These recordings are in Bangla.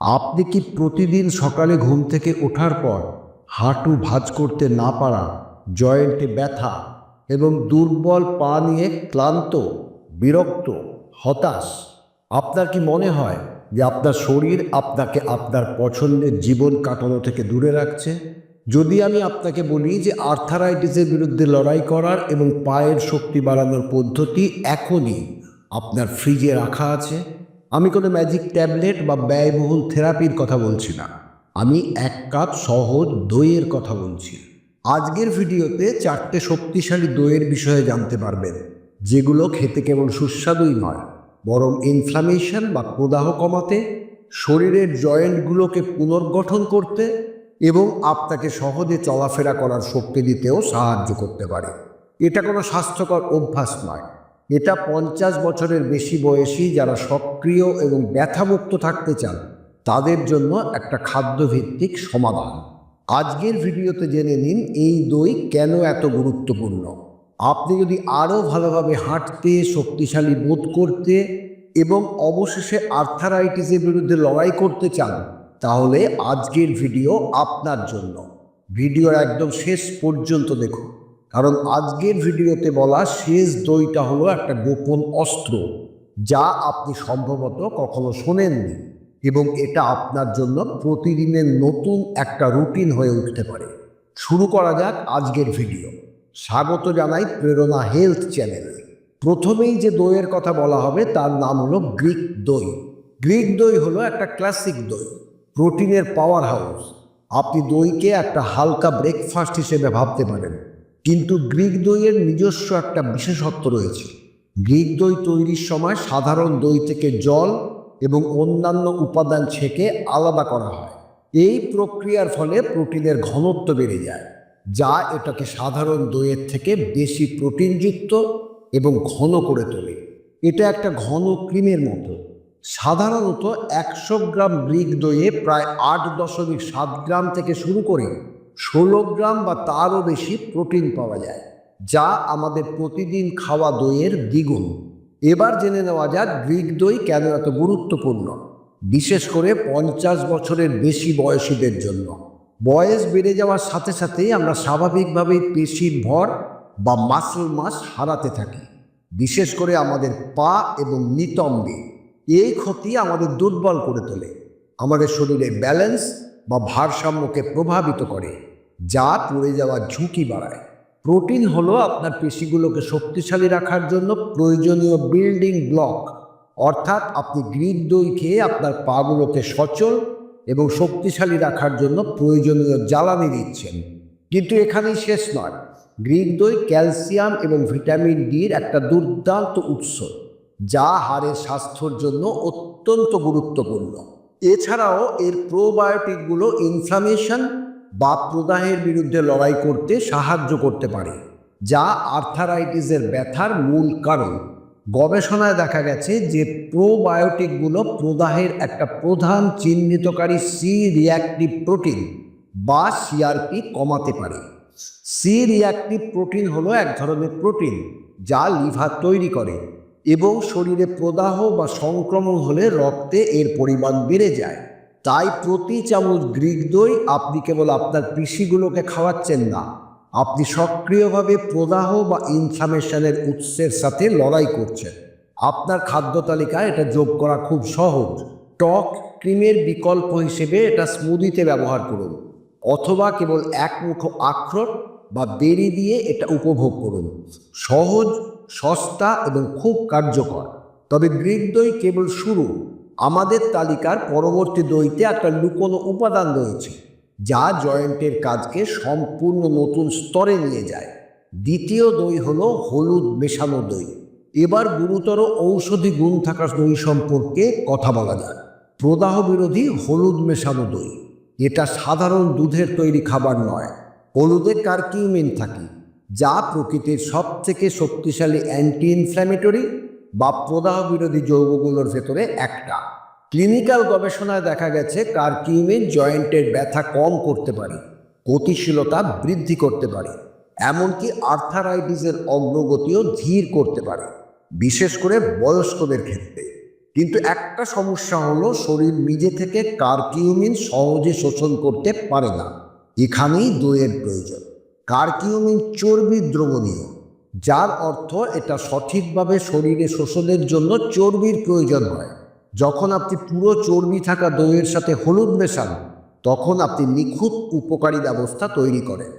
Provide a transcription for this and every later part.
আপনি কি প্রতিদিন সকালে ঘুম থেকে ওঠার পর হাঁটু ভাঁজ করতে না পারা, জয়েন্টে ব্যথা এবং দুর্বল পা নিয়ে ক্লান্ত, বিরক্ত, হতাশ, আপনার কি মনে হয় যে আপনার শরীর আপনাকে আপনার পছন্দের জীবন কাটানো থেকে দূরে রাখছে? যদি আমি আপনাকে বলি যে আর্থারাইটিসের বিরুদ্ধে লড়াই করার এবং পায়ের শক্তি বাড়ানোর পদ্ধতি এখনই আপনার ফ্রিজে রাখা আছে আমি কোনো ম্যাজিক ট্যাবলেট বা ব্যয়বহুল থেরাপির কথা বলছি না। আমি এক কাপ সহজ দইয়ের কথা বলছি। আজকের ভিডিওতে চারটে শক্তিশালী দইয়ের বিষয়ে জানতে পারবেন, যেগুলো খেতে কেবল সুস্বাদুই নয়, বরং ইনফ্লামেশন বা প্রদাহ কমাতে, শরীরের জয়েন্টগুলোকে পুনর্গঠন করতে এবং আপনাকে সহজে চলাফেরা করার শক্তি দিতেও সাহায্য করতে পারে। এটা কোনো স্বাস্থ্যকর অভ্যাস নয়। এটা পঞ্চাশ বছরের বেশি বয়সী যারা সক্রিয় এবং ব্যথামুক্ত থাকতে চান, তাদের জন্য একটা খাদ্যভিত্তিক সমাধান। আজকের ভিডিওতে জেনে নিন এই দই কেন এত গুরুত্বপূর্ণ। আপনি যদি আরও ভালোভাবে হাঁটতে, শক্তিশালী বোধ করতে এবং অবশেষে আর্থারাইটিসের বিরুদ্ধে লড়াই করতে চান, তাহলে আজকের ভিডিও আপনার জন্য। ভিডিওর একদম শেষ পর্যন্ত দেখুন। কারণ আজকের ভিডিওতে বলা শেষ দইটা হলো একটা গোপন অস্ত্র, যা আপনি সম্ভবত কখনো শোনেননি এবং এটা আপনার জন্য প্রতিদিনের নতুন একটা রুটিন হয়ে উঠতে পারে। শুরু করা যাক আজকের ভিডিও। স্বাগত জানাই প্রেরণা হেলথ চ্যানেলে। প্রথমেই যে দইয়ের কথা বলা হবে তার নাম হলো গ্রিক দই। গ্রিক দই হলো একটা ক্লাসিক দই, প্রোটিনের পাওয়ার হাউস। আপনি দইকে একটা হালকা ব্রেকফাস্ট হিসেবে ভাবতে পারেন। কিন্তু গ্রিক দইয়ের নিজস্ব একটা বিশেষত্ব রয়েছে। গ্রিক দই তৈরির সময় সাধারণ দই থেকে জল এবং অন্যান্য উপাদান ছেঁকে আলাদা করা হয়। এই প্রক্রিয়ার ফলে প্রোটিনের ঘনত্ব বেড়ে যায়, যা এটাকে সাধারণ দইয়ের থেকে বেশি প্রোটিনযুক্ত এবং ঘন করে তোলে। এটা একটা ঘন ক্রিমের মতো। সাধারণত একশো গ্রাম গ্রিক দইয়ে প্রায় আট দশমিক সাত গ্রাম থেকে শুরু করে ষোলো গ্রাম বা তারও বেশি প্রোটিন পাওয়া যায়, যা আমাদের প্রতিদিন খাওয়া দইয়ের দ্বিগুণ। এবার জেনে নেওয়া যাক গ্রিক দই কেন এত গুরুত্বপূর্ণ। বিশেষ করে পঞ্চাশ বছরের বেশি বয়সীদের জন্য। বয়স বেড়ে যাওয়ার সাথে সাথেই আমরা স্বাভাবিকভাবেই পেশির ভর বা মাসল মাস হারাতে থাকি। বিশেষ করে আমাদের পা এবং নিতম্বে। এই ক্ষতি আমাদের দুর্বল করে তোলে। আমাদের শরীরে ব্যালেন্স বা ভারসাম্যকে প্রভাবিত করে, যা পড়ে যাওয়ার ঝুঁকি বাড়ায়। প্রোটিন হলো আপনার পেশিগুলোকে শক্তিশালী রাখার জন্য প্রয়োজনীয় বিল্ডিং ব্লক। অর্থাৎ আপনি গ্রিক দই খেয়ে আপনার পাগুলোকে সচল এবং শক্তিশালী রাখার জন্য প্রয়োজনীয় জ্বালানি দিচ্ছেন। কিন্তু এখানেই শেষ নয়। গ্রিক দই ক্যালসিয়াম এবং ভিটামিন ডির একটা দুর্দান্ত উৎস, যা হাড়ের স্বাস্থ্যর জন্য অত্যন্ত গুরুত্বপূর্ণ। এছাড়াও এর প্রোবায়োটিকগুলো ইনফ্লামেশন বা প্রদাহের বিরুদ্ধে লড়াই করতে সাহায্য করতে পারে, যা আর্থারাইটিসের ব্যথার মূল কারণ। গবেষণায় দেখা গেছে যে প্রোবায়োটিকগুলো প্রদাহের একটা প্রধান চিহ্নিতকারী সি রিয়াক্টিভ প্রোটিন বা সিআরপি কমাতে পারে। সি রিয়াক্টিভ প্রোটিন হলো এক ধরনের প্রোটিন যা লিভার তৈরি করে। এবং শরীরে প্রদাহ বা সংক্রমণ হলে রক্তে এর পরিমাণ বেড়ে যায়। তাই প্রতি চামচ গ্রিক দই আপনি কেবল আপনার পেশিগুলোকে খাওয়াচ্ছেন না। আপনি সক্রিয়ভাবে প্রদাহ বা ইনফ্লামেশনের উৎসের সাথে লড়াই করছেন। আপনার খাদ্য তালিকায় এটা যোগ করা খুব সহজ। টক ক্রিমের বিকল্প হিসেবে এটা স্মুদিতে ব্যবহার করুন। অথবা কেবল এক মুঠো আখরোট বা বেরি দিয়ে এটা উপভোগ করুন। সহজ সস্তা এবং খুব কার্যকর। তবে গ্রিক দই কেবল শুরু। আমাদের তালিকার পরবর্তী দইতে একটা লুকোনো উপাদান রয়েছে, যা জয়েন্টের কাজকে সম্পূর্ণ নতুন স্তরে নিয়ে যায়। দ্বিতীয় দই হলো হলুদ মেশানো দই। এবার গুরুতর ঔষধি গুণ থাকা দই সম্পর্কে কথা বলা যায় প্রদাহ বিরোধী হলুদ মেশানো দই। এটা সাধারণ দুধের তৈরি খাবার নয়। হলুদে কার্কিউমিন থাকে। যা প্রকৃতির সবথেকে শক্তিশালী অ্যান্টি ইনফ্ল্যামেটরি বা প্রদাহ বিরোধী যৌগগুলোর ভেতরে একটা। ক্লিনিক্যাল গবেষণায় দেখা গেছে কার্কিউমিন জয়েন্টের ব্যথা কম করতে পারে, গতিশীলতা বৃদ্ধি করতে পারে, এমনকি আর্থারাইটিসের অগ্রগতিও ধীর করতে পারে, বিশেষ করে বয়স্কদের ক্ষেত্রে। কিন্তু একটা সমস্যা হলো শরীর নিজে থেকে কার্কিউমিন সহজে শোষণ করতে পারে না, এখানেই দইয়ের প্রয়োজন। কার্কিউমিন চর্বি দ্রবণীয়। যার অর্থ এটা সঠিকভাবে শরীরে শোষণের জন্য চর্বির প্রয়োজন হয়। যখন আপনি পুরো চর্বি থাকা দইয়ের সাথে হলুদ মেশান, তখন আপনি নিখুঁত উপকারী ব্যবস্থা তৈরি করেন।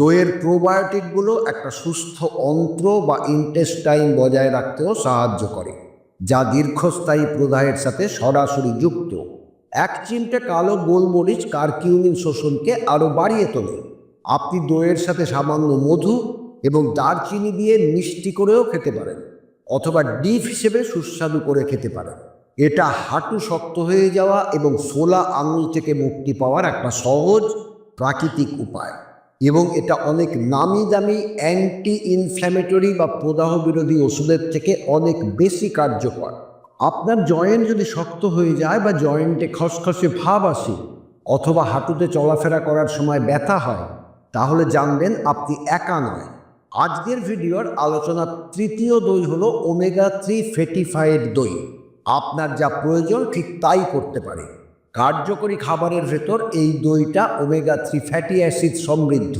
দইয়ের প্রোবায়োটিকগুলো একটা সুস্থ অন্ত্র বা ইন্টেস্টাইন বজায় রাখতেও সাহায্য করে, যা দীর্ঘস্থায়ী প্রদাহের সাথে সরাসরি যুক্ত। এক চিমটে কালো গোলমরিচ কার্কিউমিন শোষণকে আরও বাড়িয়ে তোলে। আপনি দইয়ের সাথে সামান্য মধু এবং দারচিনি দিয়ে মিষ্টি করেও খেতে পারেন, অথবা ডিপ হিসেবে সুস্বাদু করে খেতে পারেন। এটা হাঁটু শক্ত হয়ে যাওয়া এবং ফোলা আঙুল থেকে মুক্তি পাওয়ার একটা সহজ প্রাকৃতিক উপায়। এবং এটা অনেক নামি দামি অ্যান্টি ইনফ্ল্যামেটরি বা প্রদাহ বিরোধী ওষুধের থেকে অনেক বেশি কার্যকর। আপনার জয়েন্ট যদি শক্ত হয়ে যায় বা জয়েন্টে খসখসে ভাব আসে, অথবা হাঁটুতে চলাফেরা করার সময় ব্যথা হয় তাহলে জানবেন আপনি একা নয়। আজকের ভিডিওর আলোচনার তৃতীয় দই হলো ওমেগা থ্রি ফেটিফাইড দই। আপনার যা প্রয়োজন ঠিক তাই করতে পারে। কার্যকরী খাবারের ভেতর এই দইটা ওমেগা থ্রি ফ্যাটি অ্যাসিড সমৃদ্ধ।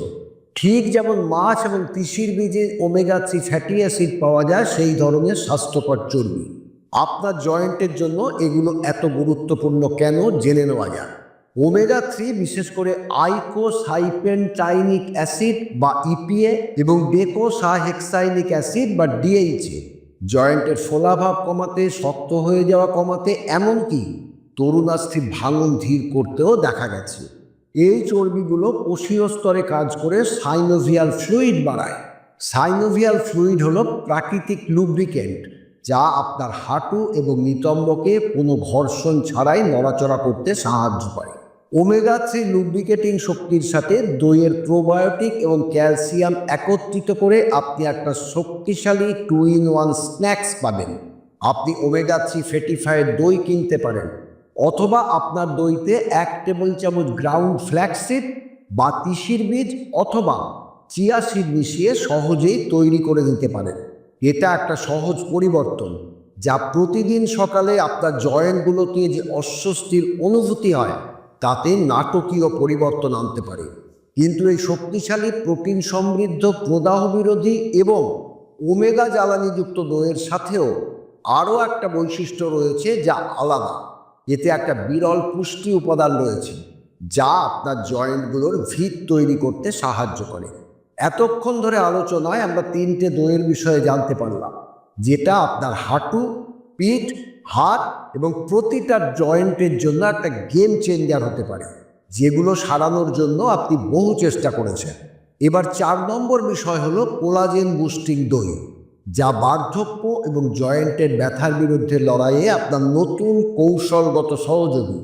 ঠিক যেমন মাছ এবং তিসির বীজে ওমেগা থ্রি ফ্যাটি অ্যাসিড পাওয়া যায়, সেই ধরনের স্বাস্থ্যকর চর্বি। আপনার জয়েন্টের জন্য এগুলো এত গুরুত্বপূর্ণ কেন জেনে নেওয়া যাক। ওমেগা থ্রি বিশেষ করে আইকোসাইপেনটাইনিক অ্যাসিড বা ইপিএ এবং ডেকোসাহেক্সাইনিক অ্যাসিড বা ডিএইচএ জয়েন্টের ফোলাভাব কমাতে, শক্ত হয়ে যাওয়া কমাতে, এমনকি তরুণাস্থি ভাঙন ধীর করতেও দেখা গেছে। এই চর্বিগুলো কোষীয় স্তরে কাজ করে সাইনোভিয়াল ফ্লুইড বাড়ায়। সাইনোভিয়াল ফ্লুইড হলো প্রাকৃতিক লুব্রিকেন্ট, যা আপনার হাঁটু এবং নিতম্বকে কোনো ঘর্ষণ ছাড়াই নড়াচড়া করতে সাহায্য করে। ওমেগা থ্রি লুব্রিকেটিং শক্তির সাথে দইয়ের প্রোবায়োটিক এবং ক্যালসিয়াম একত্রিত করে আপনি একটা শক্তিশালী টু ইন ওয়ান স্ন্যাক্স পাবেন। আপনি ওমেগা থ্রি ফেটিফাইড দই কিনতে পারেন, অথবা আপনার দইতে এক টেবিল চামচ গ্রাউন্ড ফ্ল্যাক্সিড বা তিসির বীজ অথবা চিয়া সিড মিশিয়ে সহজেই তৈরি করে নিতে পারেন। এটা একটা সহজ পরিবর্তন, যা প্রতিদিন সকালে আপনার জয়েন্টগুলোতে যে অস্বস্তির অনুভূতি হয় তাতে নাটকীয় পরিবর্তন আনতে পারে। কিন্তু এই শক্তিশালী, প্রোটিন সমৃদ্ধ, প্রদাহ বিরোধী এবং ওমেগা জ্বালানিযুক্ত দইয়ের সাথেও আরও একটা বৈশিষ্ট্য রয়েছে যা আলাদা। এতে একটা বিরল পুষ্টি উপাদান রয়েছে, যা আপনার জয়েন্টগুলোর ভিত তৈরি করতে সাহায্য করে। এতক্ষণ ধরে আলোচনায় আমরা তিনটে দইয়ের বিষয়ে জানতে পারলাম, যেটা আপনার হাঁটু, পিঠ হাত এবং প্রতিটা জয়েন্টের জন্য একটা গেম চেঞ্জার হতে পারে, যেগুলো সারানোর জন্য আপনি বহু চেষ্টা করেছেন। এবার চার নম্বর বিষয় হলো কোলাজেন বুস্টিং দই, যা বার্ধক্য এবং জয়েন্টের ব্যথার বিরুদ্ধে লড়াইয়ে আপনার নতুন কৌশলগত সহযোগী।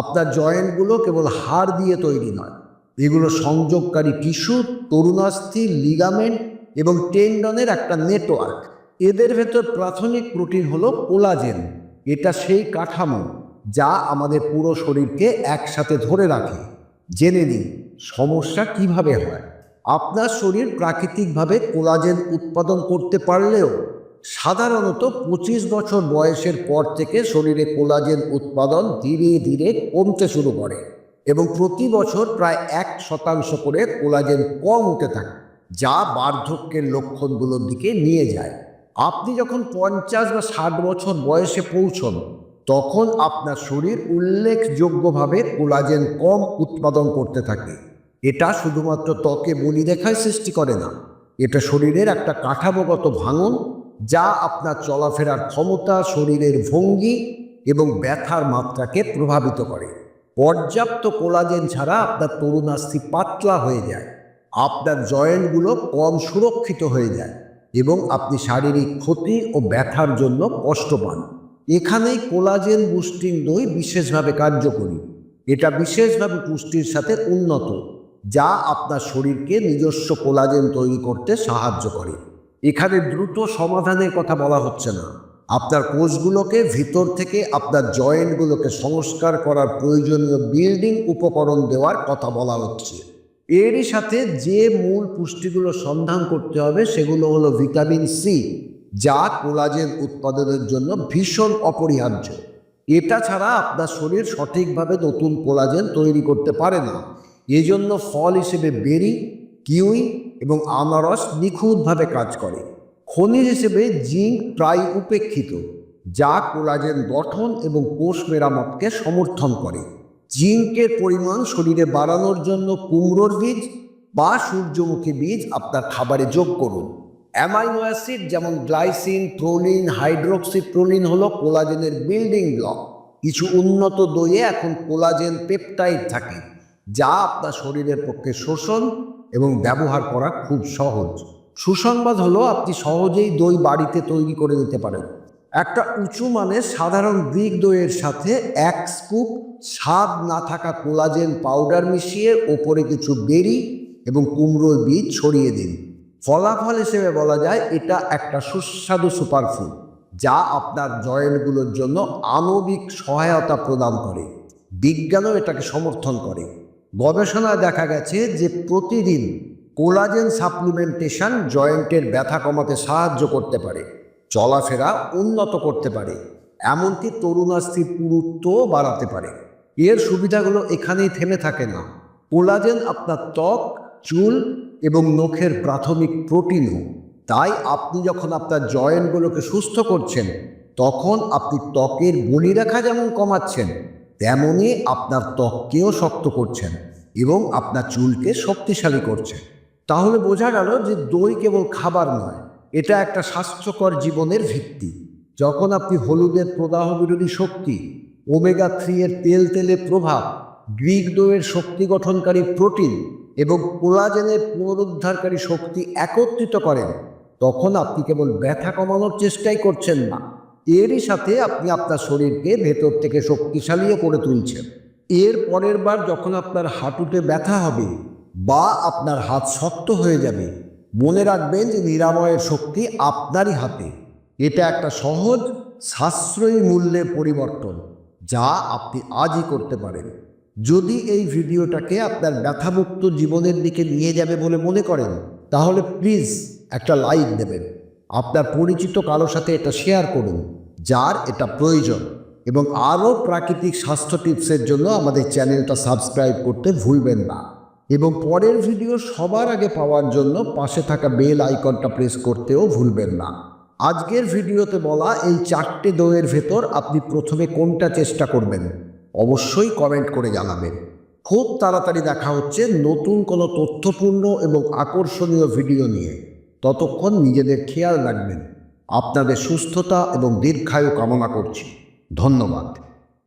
আপনার জয়েন্টগুলো কেবল হাড় দিয়ে তৈরি নয়, এগুলো সংযোগকারী টিস্যু তরুণাস্থি লিগামেন্ট এবং টেন্ডনের একটা নেটওয়ার্ক এদের ভেতর প্রাথমিক প্রোটিন হলো কোলাজেন। এটা সেই কাঠামো যা আমাদের পুরো শরীরকে একসাথে ধরে রাখে। জেনে নিন সমস্যা কীভাবে হয়। আপনার শরীর প্রাকৃতিকভাবে কোলাজেন উৎপাদন করতে পারলেও সাধারণত পঁচিশ বছর বয়সের পর থেকে শরীরে কোলাজেন উৎপাদন ধীরে ধীরে কমতে শুরু করে এবং প্রতি বছর প্রায় এক শতাংশ করে কোলাজেন কম হতে থাকে, যা বার্ধক্যের লক্ষণগুলোর দিকে নিয়ে যায়। আপনি যখন পঞ্চাশ বা ষাট বছর বয়সে পৌঁছন, তখন আপনার শরীর উল্লেখযোগ্যভাবে কোলাজেন কম উৎপাদন করতে থাকে। এটা শুধুমাত্র ত্বকে বলিরেখায় সৃষ্টি করে না। এটা শরীরের একটা কাঠামোগত ভাঙন, যা আপনার চলাফেরার ক্ষমতা, শরীরের ভঙ্গি এবং ব্যথার মাত্রাকে প্রভাবিত করে। পর্যাপ্ত কোলাজেন ছাড়া আপনার তরুণাস্থি পাতলা হয়ে যায়। আপনার জয়েন্টগুলো কম সুরক্ষিত হয়ে যায়। এবং আপনি শারীরিক ক্ষতি ও ব্যথার জন্য কষ্ট পান। এখানেই কোলাজেন বুস্টিং দই বিশেষভাবে কার্যকরী। এটা বিশেষভাবে পুষ্টির সাথে উন্নত, যা আপনার শরীরকে নিজস্ব কোলাজেন তৈরি করতে সাহায্য করে। এখানে দ্রুত সমাধানের কথা বলা হচ্ছে না। আপনার কোষগুলোকে ভিতর থেকে আপনার জয়েন্টগুলোকে সংস্কার করার প্রয়োজনীয় বিল্ডিং উপকরণ দেওয়ার কথা বলা হচ্ছে। এরই সাথে যে মূল পুষ্টিগুলো সন্ধান করতে হবে সেগুলো হলো ভিটামিন সি যা কোলাজেন উৎপাদনের জন্য ভীষণ অপরিহার্য। এটা ছাড়া আপনার শরীর সঠিকভাবে নতুন কোলাজেন তৈরি করতে পারে না। এজন্য ফল হিসেবে বেরি, কিউই এবং আনারস নিখুঁতভাবে কাজ করে। খনিজ হিসেবে জিঙ্ক প্রায় উপেক্ষিত, যা কোলাজেন গঠন এবং কোষ মেরামতকে সমর্থন করে। জিঙ্কের পরিমাণ শরীরে বাড়ানোর জন্য কুমড়োর বীজ বা সূর্যমুখী বীজ আপনার খাবারে যোগ করুন। অ্যামাইনো অ্যাসিড যেমন গ্লাইসিন, প্রোলিন হাইড্রোক্সি প্রোলিন হলো কোলাজেনের বিল্ডিং ব্লক। কিছু উন্নত দইয়ে এখন কোলাজেন পেপটাইড থাকে, যা আপনার শরীরের পক্ষে শোষণ এবং ব্যবহার করা খুব সহজ। সুসংবাদ হলো আপনি সহজেই দই বাড়িতে তৈরি করে নিতে পারেন। একটা উঁচু মানের সাধারণ গ্রিক দইয়ের সাথে এক স্কুপ স্বাদ না থাকা কোলাজেন পাউডার মিশিয়ে ওপরে কিছু বেরি এবং কুমড়োর বীজ ছড়িয়ে দিন। ফলাফল হিসেবে বলা যায়, এটা একটা সুস্বাদু সুপারফুড যা আপনার জয়েন্টগুলোর জন্য আণবিক সহায়তা প্রদান করে। বিজ্ঞানও এটাকে সমর্থন করে। গবেষণায় দেখা গেছে যে প্রতিদিন কোলাজেন সাপ্লিমেন্টেশন জয়েন্টের ব্যথা কমাতে সাহায্য করতে পারে। চলাফেরা উন্নত করতে পারে। এমনকি তরুণাস্থির পুরুত্বও বাড়াতে পারে। এর সুবিধাগুলো এখানেই থেমে থাকে না। কোলাজেন আপনার ত্বক, চুল এবং নখের প্রাথমিক প্রোটিনও। তাই আপনি যখন আপনার জয়েন্টগুলোকে সুস্থ করছেন, তখন আপনি ত্বকের বলিরেখা যেমন কমাচ্ছেন তেমনই আপনার ত্বককেও শক্ত করছেন এবং আপনার চুলকে শক্তিশালী করছেন। তাহলে বোঝা গেল যে দই কেবল খাবার নয় এটা একটা স্বাস্থ্যকর জীবনের ভিত্তি। যখন আপনি হলুদের প্রদাহ বিরোধী শক্তি ওমেগা থ্রি এর তেল তেলের প্রভাব, গ্রিক দইয়ের শক্তি গঠনকারী প্রোটিন এবং কোলাজেনের পুনরুদ্ধারকারী শক্তি একত্রিত করেন, তখন আপনি কেবল ব্যথা কমানোর চেষ্টাই করছেন না। এরই সাথে আপনি আপনার শরীরকে ভেতর থেকে শক্তিশালীও করে তুলছেন। এর পরের বার যখন আপনার হাঁটুতে ব্যথা হবে বা আপনার হাত শক্ত হয়ে যাবে মনে রাখবেন যে নিরাময়ের শক্তি আপনারই হাতে। এটা একটা সহজ, সাশ্রয়ী মূল্যের পরিবর্তন, যা আপনি আজই করতে পারেন। যদি এই ভিডিওটাকে আপনার ব্যথামুক্ত জীবনের দিকে নিয়ে যাবে বলে মনে করেন, তাহলে প্লিজ একটা লাইক দেবেন। আপনার পরিচিত কারও সাথে এটা শেয়ার করুন, যার এটা প্রয়োজন। এবং আরও প্রাকৃতিক স্বাস্থ্য টিপসের জন্য আমাদের চ্যানেলটা সাবস্ক্রাইব করতে ভুলবেন না। এবং পরের ভিডিও সবার আগে পাওয়ার জন্য পাশে থাকা বেল আইকনটা প্রেস করতেও ভুলবেন না। আজকের ভিডিওতে বলা এই চারটে দইয়ের ভেতর আপনি প্রথমে কোনটা চেষ্টা করবেন? অবশ্যই কমেন্ট করে জানাবেন। খুব তাড়াতাড়ি দেখা হচ্ছে নতুন কোনো তথ্যপূর্ণ এবং আকর্ষণীয় ভিডিও নিয়ে। ততক্ষণ নিজেদের খেয়াল রাখবেন। আপনাদের সুস্থতা এবং দীর্ঘায়ু কামনা করছি। ধন্যবাদ।